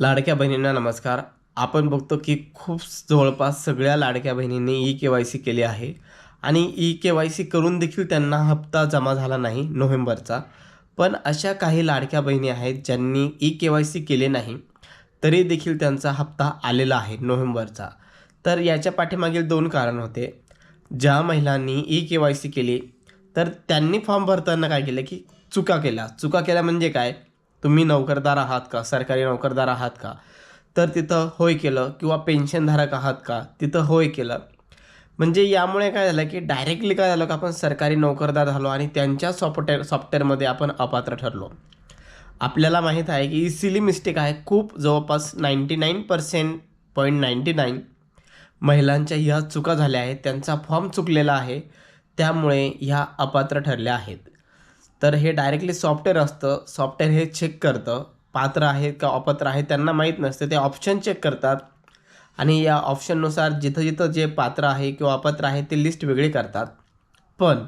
लाडक्या बहिणींना नमस्कार. आपण बघतो की खूप जवळपास सगळ्या लाडक्या बहिणींनी ई के वाय सी केली आहे. आणि ई के वाय सी करून देखील त्यांना हप्ता जमा झाला नाही नोव्हेंबरचा. पण अशा काही लाडक्या बहिणी आहेत ज्यांनी ई के वाय सी केले नाही तरी देखील त्यांचा हप्ता आलेला आहे नोव्हेंबरचा. तर याच्या पाठीमागील दोन कारण होते. ज्या महिलांनी ई के वाय सी केली तर त्यांनी फॉर्म भरताना काय केलं की चुका केल्या. चुका केल्या म्हणजे काय? तुम्ही नोकरदार आहात का? सरकारी नोकरदार आहात का? तर तिथं होय केलं किंवा पेन्शनधारक आहात का? तिथं होय केलं. म्हणजे यामुळे काय झालं की डायरेक्टली काय झालं की आपण सरकारी नोकरदार झालो आणि त्यांच्या सॉफ्टवेअर सॉफ्टवेअरमध्ये आपण अपात्र ठरलो. आपल्याला माहीत आहे की इसिली मिस्टेक आहे. खूप जवळपास ninety nine percent point ninety nine महिलांच्या ह्या चुका झाल्या आहेत. त्यांचा फॉर्म चुकलेला आहे. त्यामुळे ह्या अपात्र ठरल्या आहेत. तर हे डायरेक्टली सॉफ्टवेअर असतं. सॉफ्टवेअर हे चेक करतं. पात्र आहेत का अपात्र आहेत त्यांना माहीत नसतं. ते ऑप्शन चेक करतात. आणि या ऑप्शननुसार जिथं जिथं जे पात्र आहे किंवा अपात्र आहे ते लिस्ट वेगळी करतात. पण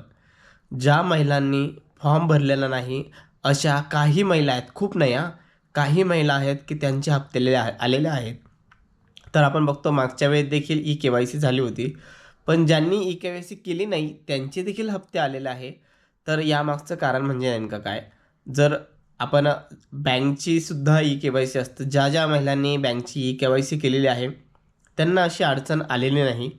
ज्या महिलांनी फॉर्म भरलेला नाही अशा काही महिला आहेत खूप नाही काही महिला आहेत की त्यांचे हप्तेले आलेले आहेत. तर आपण बघतो मागच्या वेळेस देखील ई के वाय सी झाली होती. पण ज्यांनी ई के वाय सी केली नाही त्यांचे देखील हप्ते आलेले आहे. तर यामागचं कारण म्हणजे नेमकं काय? जर आपण बँकची सुद्धा ई के वाय सी असतं ज्या ज्या महिलांनी बँकची ई के वाय सी केलेली आहे त्यांना अशी अडचण आलेली नाही.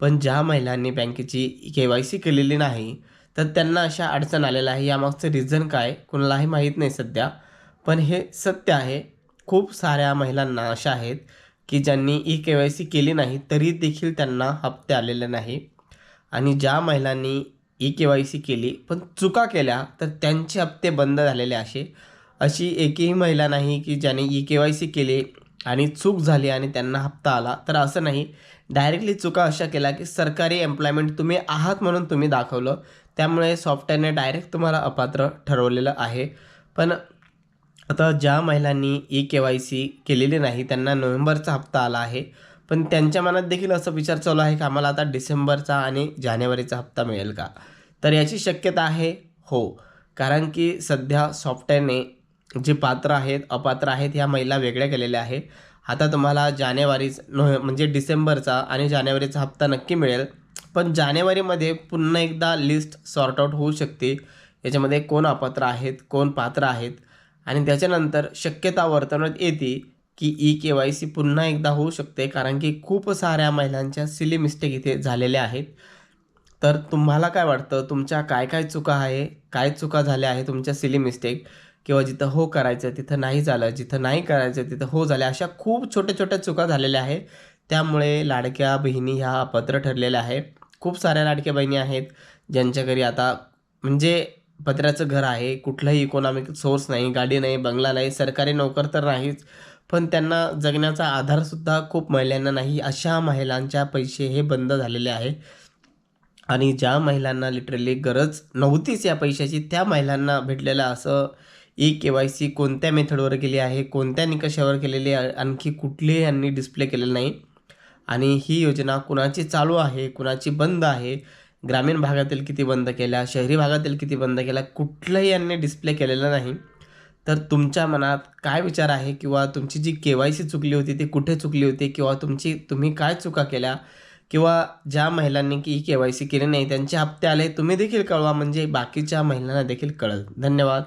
पण ज्या महिलांनी बँकेची के वाय सी केलेली नाही तर त्यांना अशा अडचण आलेल्या आहे. यामागचं रिझन काय? कुणालाही माहीत नाही सध्या. पण हे सत्य आहे. खूप साऱ्या महिलांना अशा आहेत की ज्यांनी ई के वाय सी केली नाही तरी देखील त्यांना हप्ते आलेले नाही. आणि ज्या महिलांनी ई के वाय सी केली पण चुका केल्या तर त्यांचे हप्ते बंद झालेले असे. अशी एकही महिला नाही की ज्याने ई के वाय सी केली आणि चूक झाली आणि त्यांना हप्ता आला. तर असं नाही. डायरेक्टली चुका अशा केल्या की सरकारी एम्प्लॉयमेंट तुम्ही आहात म्हणून तुम्ही दाखवलं. त्यामुळे सॉफ्टवेअरने डायरेक्ट तुम्हाला अपात्र ठरवलेलं आहे. पण आता ज्या महिलांनी ई के वाय सी केलेली नाही त्यांना नोव्हेंबरचा हप्ता आला आहे. पण त्यांच्या मनात देखील असं विचार चालू आहे की आम्हाला आता डिसेंबरचा आणि जानेवारीचा हप्ता मिळेल का? तर याची शक्यता आहे हो. कारण की सध्या सॉफ्टवेअरने जे पात्र आहेत अपात्र आहेत ह्या महिला वेगळ्या केलेल्या आहे आता तुम्हाला जानेवारीच नोव्हे म्हणजे डिसेंबरचा आणि जानेवारीचा हप्ता नक्की मिळेल. पण जानेवारीमध्ये पुन्हा एकदा लिस्ट सॉर्ट आउट होऊ शकते. याच्यामध्ये कोण अपात्र आहेत कोण पात्र आहेत. आणि त्याच्यानंतर शक्यता वर्तवण्यात येते की ई के वाय सी पुन्हा एकदा होऊ शकते. कारण की खूप साऱ्या महिलांच्या सिली मिस्टेक इथे झालेल्या आहेत. तर तुम्हाला काय वाटतं? तुमच्या काय काय चुका आहे? काय चुका झाल्या आहे तुमच्या सिली मिस्टेक किंवा जिथं हो करायचं तिथं नाही झालं जिथं नाही करायचं तिथं हो झालं अशा खूप छोट्या छोट्या चुका झालेल्या आहे त्यामुळे लाडक्या बहिणी ह्या अपात्र ठरलेल्या आहे खूप साऱ्या लाडक्या बहिणी आहेत ज्यांच्या घरी आता म्हणजे पत्र्याचं घर आहे कुठलाही इकॉनॉमिक सोर्स नाही गाडी नाही बंगला नाही सरकारी नोकर तर नाहीच. पण त्यांना जगण्याचा आधारसुद्धा खूप महिलांना नाही अशा महिलांच्या पैसे हे बंद झालेले आहे. आणि ज्या महिलांना लिटरली गरज नव्हतीच या पैशाची त्या महिलांना भेटलेलं असं ई के वाय सी कोणत्या मेथडवर केली आहे कोणत्या निकषावर केलेली आहे आणखी कुठलीही यांनी डिस्प्ले केलेलं नाही. आणि ही योजना कुणाची चालू आहे कुणाची बंद आहे ग्रामीण भागातील किती बंद केल्या शहरी भागातील किती बंद केल्या कुठलंही यांनी डिस्प्ले केलेलं नाही. तर तुमच्या मनात काय विचार आहे? किंवा तुमची जी के वाय सी चुकली होती ती कुठे चुकली होती? किंवा तुमची तुम्ही काय चुका केल्या? किंवा ज्या महिलांनी की के वाय सी केली नाही त्यांचे हप्ते आले तुम्ही देखील कळवा. म्हणजे बाकीच्या महिलांना देखील कळेल. धन्यवाद.